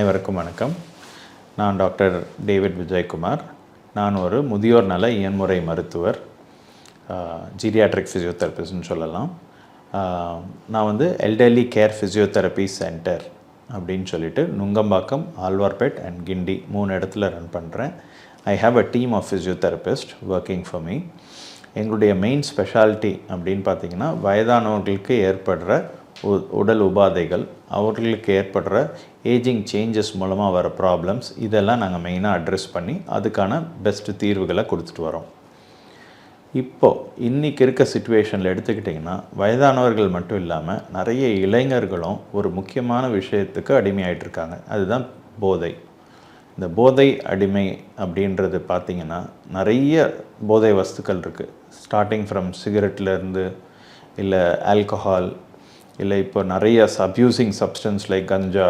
அனைவருக்கும் வணக்கம். நான் டாக்டர் டேவிட் விஜயகுமார். நான் ஒரு முதியோர் நல இயன்முறை மருத்துவர் ஜீரியாட்ரிக் ஃபிசியோதெரபிஸ்ட்னு சொல்லலாம். நான் வந்து எல்டர்லி கேர் ஃபிசியோதெரபி சென்டர் அப்படின்னு சொல்லிட்டு நுங்கம்பாக்கம் ஆழ்வார்பேட் அண்ட் கிண்டி மூணு இடத்துல ரன் பண்ணுறேன் I have a team of physiotherapist working for me எங்களுடைய மெயின் ஸ்பெஷாலிட்டி அப்படின்னு பார்த்தீங்கன்னா வயதானவர்களுக்கு ஏற்படுற உ- உடல் உபாதைகள் அவர்களுக்கு ஏற்படுற ஏஜிங் சேஞ்சஸ் மூலமாக வர ப்ராப்ளம்ஸ் இதெல்லாம் நாங்கள் மெயினாக அட்ரஸ் பண்ணி அதுக்கான பெஸ்ட்டு தீர்வுகளை கொடுத்துட்டு வரோம். இப்போது இன்னைக்கு இருக்க சுச்சுவேஷனில் எடுத்துக்கிட்டிங்கன்னா வயதானவர்கள் மட்டும் இல்லாமல் நிறைய இளைஞர்களும் ஒரு முக்கியமான விஷயத்துக்கு அடிமையாயிட்டிருக்காங்க அதுதான் போதை. இந்த போதை அடிமை அப்படின்றது பார்த்திங்கன்னா நிறைய போதை வஸ்துக்கள் இருக்குது ஸ்டார்டிங் ஃப்ரம் சிகரெட்லேருந்து இல்லை ஆல்கஹால் இல்லை இப்போ நிறைய அப்யூசிங் சப்ஸ்டன்ஸ் லைக் கஞ்சா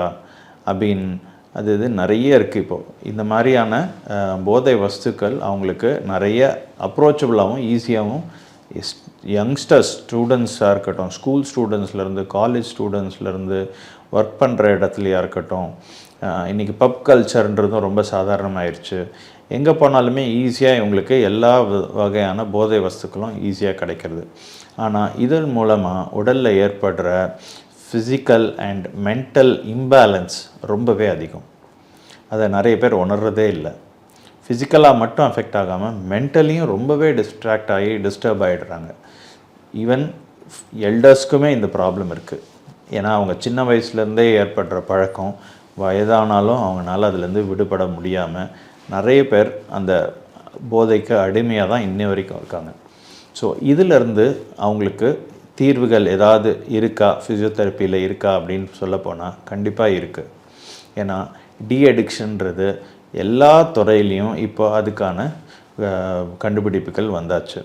அப்படின்னு அது இது நிறைய இருக்குது இப்போது இந்த மாதிரியான போதை வஸ்துக்கள் அவங்களுக்கு நிறைய அப்ரோச்சபிளாகவும் ஈஸியாகவும் யங்ஸ்டர்ஸ் ஸ்டூடெண்ட்ஸாக இருக்கட்டும் ஸ்கூல் ஸ்டூடெண்ட்ஸ்லேருந்து காலேஜ் ஸ்டூடெண்ட்ஸ்லேருந்து ஒர்க் பண்ணுற இடத்துலையாக இருக்கட்டும் இன்றைக்கி இன்னைக்கு பப் கல்ச்சர்ன்றதும் ரொம்ப சாதாரணமாயிருச்சு. எங்கே போனாலுமே ஈஸியாக இவங்களுக்கு எல்லா வ- வகையான போதை வஸ்துக்களும் ஈஸியாக கிடைக்கிறது. ஆனால் இதன் மூலமாக உடலில் ஏற்படுற ஃபிசிக்கல் அண்ட் மென்டல் இம்பேலன்ஸ் ரொம்பவே அதிகம். அதை நிறைய பேர் உணர்றதே இல்லை. ஃபிசிக்கலாக மட்டும் அஃபெக்ட் ஆகாமல் மென்டலியும் ரொம்பவே டிஸ்ட்ராக்ட் ஆகி டிஸ்டர்ப் ஆகிடுறாங்க ஈவன் எல்டர்ஸ்க்குமே இந்த ப்ராப்ளம் இருக்குது ஏன்னா அவங்க சின்ன வயசுலேருந்தே ஏற்படுற பழக்கம் வயதானாலும் அவங்களால அதுலேருந்து விடுபட முடியாமல் நிறைய பேர் அந்த போதைக்கு அடிமையாக தான் இன்ன வரைக்கும் இருக்காங்க. ஸோ இதிலிருந்து அவங்களுக்கு தீர்வுகள் ஏதாவது இருக்கா? ஃபிசியோதெரப்பியில் இருக்கா? அப்படின்னு சொல்லப்போனால் கண்டிப்பாக இருக்குது ஏன்னா டி அடிக்ஷன்றது எல்லா துறையிலையும் இப்போ அதுக்கான கண்டுபிடிப்புகள் வந்தாச்சு.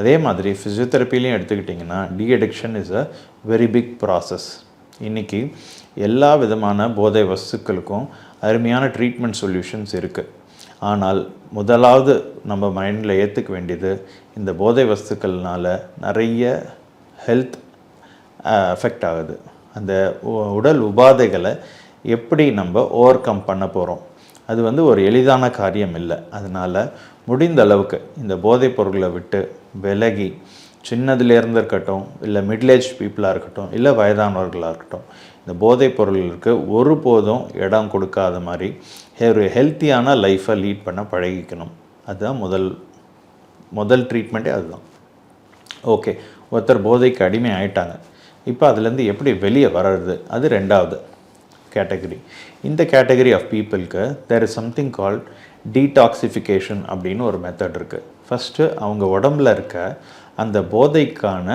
அதே மாதிரி ஃபிசியோதெரப்பிலையும் எடுத்துக்கிட்டிங்கன்னா deaddiction is a very big process இன்றைக்கி எல்லா விதமான போதை வஸ்துக்களுக்கும் அருமையான ட்ரீட்மெண்ட் சொல்யூஷன்ஸ் இருக்குது ஆனால் முதலாவது நம்ம மைண்டில் ஏற்றுக்க வேண்டியது இந்த போதை வஸ்துக்கள்னால் நிறைய ஹெல்த் அஃபெக்ட் uh, ஆகுது. அந்த உ- உடல் உபாதைகளை எப்படி நம்ம ஓவர் கம் பண்ண போகிறோம் அது வந்து ஒரு எளிதான காரியம் இல்லை. அதனால் முடிந்த அளவுக்கு இந்த போதைப் பொருட்களை விட்டு விலகி சின்னதுலேருந்து இருக்கட்டும் இல்லை மிடில் ஏஜ் பீப்புளாக இருக்கட்டும் இல்லை வயதானவர்களாக இருக்கட்டும் இந்த போதைப் பொருள்களுக்கு ஒருபோதும் இடம் கொடுக்காத மாதிரி ஒரு ஹெல்த்தியான லைஃப்பை லீட் பண்ண பழகிக்கணும். அதுதான் முதல் முதல் ட்ரீட்மெண்ட்டே அதுதான். ஓகே ஒருத்தர் போதைக்கு அடிமை ஆயிட்டாங்க. இப்போ அதுலேருந்து எப்படி வெளியே வர்றது? அது ரெண்டாவது கேட்டகரி. இந்த கேட்டகரி ஆஃப் பீப்புளுக்கு there is something called detoxification அப்படின்னு ஒரு மெத்தட் இருக்குது ஃபஸ்ட்டு அவங்க உடம்புல இருக்க அந்த போதைக்கான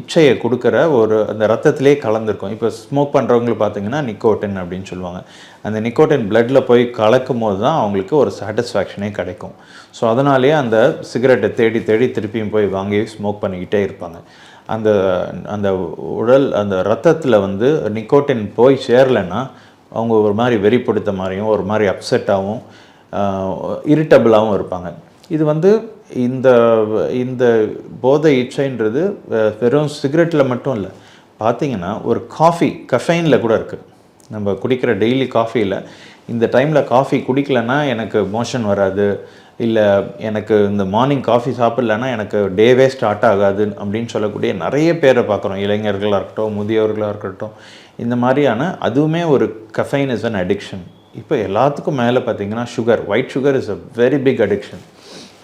இச்சையை கொடுக்குற ஒரு அந்த ரத்தத்திலே கலந்துருக்கும். இப்போ ஸ்மோக் பண்ணுறவங்களுக்கு பார்த்தீங்கன்னா நிக்கோட்டின் அப்படின்னு சொல்லுவாங்க. அந்த நிக்கோட்டின் பிளட்டில் போய் கலக்கும் போது தான் அவங்களுக்கு ஒரு சாட்டிஸ்ஃபேக்ஷனே கிடைக்கும். ஸோ அதனாலேயே அந்த சிகரெட்டை தேடி தேடி திருப்பியும் போய் வாங்கி ஸ்மோக் பண்ணிக்கிட்டே இருப்பாங்க. அந்த அந்த உடல் அந்த ரத்தத்தில் வந்து நிக்கோட்டின் போய் சேரலைன்னா அவங்க ஒரு மாதிரி வெறிப்படுத்த மாதிரியும் ஒரு மாதிரி அப்செட்டாகவும் இரிட்டபிளாகவும் இருப்பாங்க. இது வந்து இந்த இந்த போதை இச்சைன்றது வெறும் சிகரெட்டில் மட்டும் இல்லை. பார்த்தீங்கன்னா ஒரு காஃபி கஃபைனில் கூட இருக்குது நம்ம குடிக்கிற டெய்லி காஃபியில் இந்த டைமில் காஃபி குடிக்கலன்னா எனக்கு மோஷன் வராது. இல்லை எனக்கு இந்த மார்னிங் காஃபி சாப்பிட்லன்னா எனக்கு டேவே ஸ்டார்ட் ஆகாது அப்படின்னு சொல்லக்கூடிய நிறைய பேரை பார்க்குறோம் இளைஞர்களாக இருக்கட்டும் முதியோர்களாக இருக்கட்டும். இந்த மாதிரியான அதுவுமே ஒரு கஃபைன் இஸ் அன் அடிக்ஷன் இப்போ எல்லாத்துக்கும் மேலே பார்த்தீங்கன்னா sugar white sugar is a very big addiction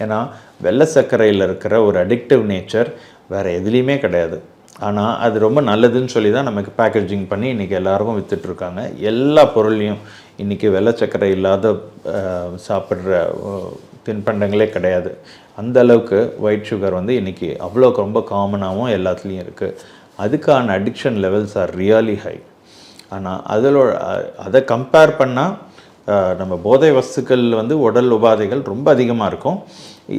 ஏன்னா வெள்ளை சர்க்கரையில் இருக்கிற ஒரு அடிக்டிவ் நேச்சர் வேறு எதுலேயுமே கிடையாது. ஆனால் அது ரொம்ப நல்லதுன்னு சொல்லி தான் நமக்கு பேக்கேஜிங் பண்ணி இன்றைக்கி எல்லாருக்கும் விற்றுட்ருக்காங்க எல்லா பொருளையும் இன்றைக்கி வெள்ளை சர்க்கரை இல்லாத சாப்பிட்ற தின்பண்டங்களே கிடையாது. அந்த அளவுக்கு ஒயிட் சுகர் வந்து இன்றைக்கி அவ்வளோ ரொம்ப காமனாகவும் எல்லாத்துலேயும் இருக்குது அதுக்கான addiction levels are really high ஆனால் அதில் அதை கம்பேர் பண்ணால் நம்ம போதை வஸ்துக்கள் வந்து உடல் உபாதைகள் ரொம்ப அதிகமாக இருக்கும்.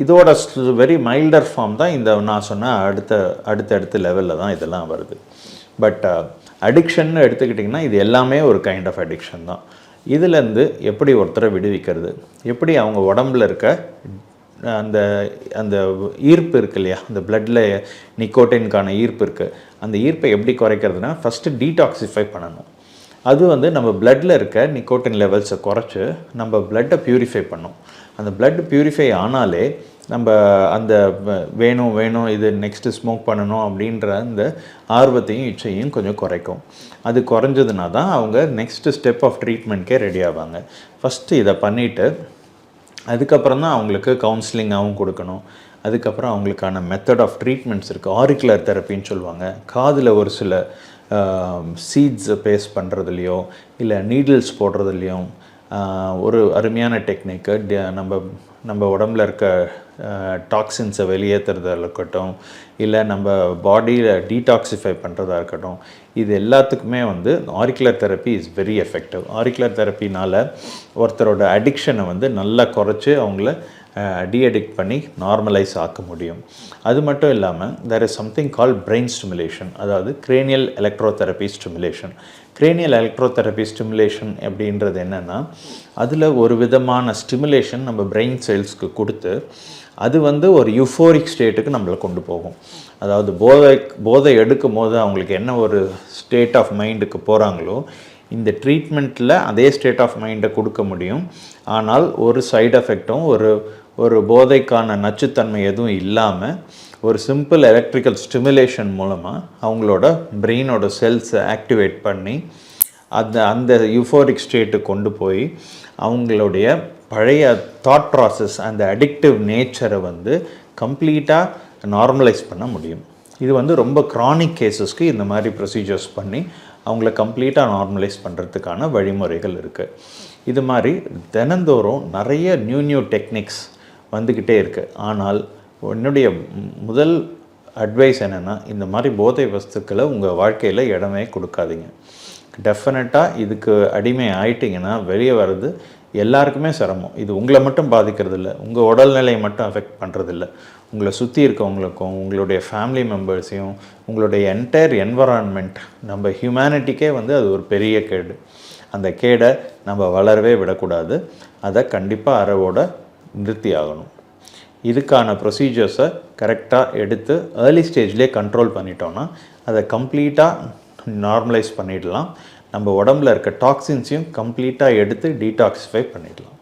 இதோட வெரி மைல்டர் ஃபார்ம் தான் இந்த நான் சொன்ன அடுத்த அடுத்த அடுத்த லெவலில் தான் இதெல்லாம் வருது. பட் அடிக்ஷன்னு எடுத்துக்கிட்டிங்கன்னா இது எல்லாமே ஒரு கைண்ட் ஆஃப் அடிக்ஷன் தான். இதுலேருந்து எப்படி ஒருத்தரை விடுவிக்கிறது? எப்படி அவங்க உடம்புல இருக்க அந்த அந்த ஈர்ப்பு இருக்கு இல்லையா? அந்த பிளட்டில் நிக்கோட்டின்கான ஈர்ப்பு இருக்குது அந்த ஈர்ப்பை எப்படி குறைக்கிறதுனா ஃபஸ்ட்டு டீடாக்சிஃபை பண்ணணும். அது வந்து நம்ம பிளட்டில் இருக்க நிக்கோட்டின் லெவல்ஸை குறைச்சி நம்ம பிளட்டை ப்யூரிஃபை பண்ணும். அந்த பிளட் ப்யூரிஃபை ஆனாலே நம்ம அந்த வேணும் வேணும் இது நெக்ஸ்ட்டு ஸ்மோக் பண்ணணும் அப்படின்ற அந்த ஆர்வத்தையும் இச்சையும் கொஞ்சம் குறைக்கும். அது குறைஞ்சதுனா தான் அவங்க நெக்ஸ்ட்டு ஸ்டெப் ஆஃப் ட்ரீட்மெண்ட்கே ரெடி ஆவாங்க. ஃபஸ்ட்டு இதை பண்ணிவிட்டு அதுக்கப்புறம் தான் அவங்களுக்கு கவுன்சிலிங்காகவும் கொடுக்கணும். அதுக்கப்புறம் அவங்களுக்கான மெத்தட் ஆஃப் ட்ரீட்மெண்ட்ஸ் இருக்குது ஆரிக்குலர் தெரப்பின்னு சொல்லுவாங்க. காதில் ஒரு சில Um, சீட்ஸை பேஸ் பண்ணுறதுலையோ இல்லை நீடில்ஸ் போடுறதுலையும் uh, ஒரு அருமையான டெக்னிக்கு நம்ம நம்ம உடம்புல இருக்க டாக்ஸின்ஸை வெளியேற்றுறதா இருக்கட்டும் இல்லை நம்ம பாடியில் டீடாக்சிஃபை பண்ணுறதா இருக்கட்டும் இது எல்லாத்துக்குமே வந்து auricular therapy is very effective auricular தெரப்பினால் ஒருத்தரோட அடிக்ஷனை வந்து நல்லா குறைச்சி அவங்கள டிஅடிக்ட் பண்ணி நார்மலைஸ் ஆக்க முடியும். அது மட்டும் இல்லாமல் there is something call brain stimulation அதாவது cranial electro therapy stimulation cranial electro therapy stimulation அப்படின்றது என்னென்னா அதில் ஒரு விதமான ஸ்டிமுலேஷன் நம்ம பிரெயின் செல்ஸ்க்கு கொடுத்து அது வந்து ஒரு யூஃபோரிக் ஸ்டேட்டுக்கு நம்மளை கொண்டு போகும். அதாவது போதை போதை எடுக்கும் போது அவங்களுக்கு என்ன ஒரு ஸ்டேட் ஆஃப் மைண்டுக்கு போகிறாங்களோ இந்த ட்ரீட்மெண்ட்டில் அதே ஸ்டேட் ஆஃப் மைண்டை கொடுக்க முடியும். ஆனால் ஒரு சைடு எஃபெக்டும் ஒரு ஒரு போதைக்கான நச்சுத்தன்மை எதுவும் இல்லாமல் ஒரு சிம்பிள் எலக்ட்ரிக்கல் ஸ்டிமுலேஷன் மூலமாக அவங்களோட பிரெயினோட செல்ஸை ஆக்டிவேட் பண்ணி அந்த அந்த யூஃபோரிக் ஸ்டேட்டு கொண்டு போய் அவங்களுடைய பழைய தாட் ப்ராசஸ் அந்த அடிக்டிவ் நேச்சரை வந்து கம்ப்ளீட்டாக நார்மலைஸ் பண்ண முடியும். இது வந்து ரொம்ப க்ரானிக் கேஸஸ்க்கு இந்த மாதிரி ப்ரொசீஜர்ஸ் பண்ணி அவங்கள கம்ப்ளீட்டாக நார்மலைஸ் பண்ணுறதுக்கான வழிமுறைகள் இருக்குது இது மாதிரி தினந்தோறும் நிறைய நியூ நியூ டெக்னிக்ஸ் வந்துக்கிட்டே இருக்குது ஆனால் என்னுடைய முதல் அட்வைஸ் என்னென்னா இந்த மாதிரி போதை வஸ்துக்களை உங்கள் வாழ்க்கையில் இடமே கொடுக்காதீங்க. டெஃபினட்டாக இதுக்கு அடிமை ஆயிட்டிங்கன்னா வெளியே வர்றது எல்லாருக்குமே சிரமம். இது உங்களை மட்டும் பாதிக்கிறது இல்லை உங்கள் உடல்நிலையை மட்டும் அஃபெக்ட் பண்ணுறதில்ல உங்களை சுற்றி இருக்கவங்களுக்கும் உங்களுடைய ஃபேமிலி மெம்பர்ஸையும் உங்களுடைய என்டையர் என்வரான்மெண்ட் நம்ம ஹியூமனிட்டிக்கே வந்து அது ஒரு பெரிய கேடு. அந்த கேடை நம்ம வளரவே விடக்கூடாது. அதை கண்டிப்பாக அறவோட நிறுத்தி ஆகணும். இதுக்கான ப்ரொசீஜர்ஸை கரெக்டாக எடுத்து ஏர்லி ஸ்டேஜ்லேயே கண்ட்ரோல் பண்ணிட்டோன்னா அதை கம்ப்ளீட்டாக நார்மலைஸ் பண்ணிடலாம். நம்ம உடம்புல இருக்க டாக்ஸின்ஸையும் கம்ப்ளீட்டாக எடுத்து டீடாக்சிஃபை பண்ணிடலாம்.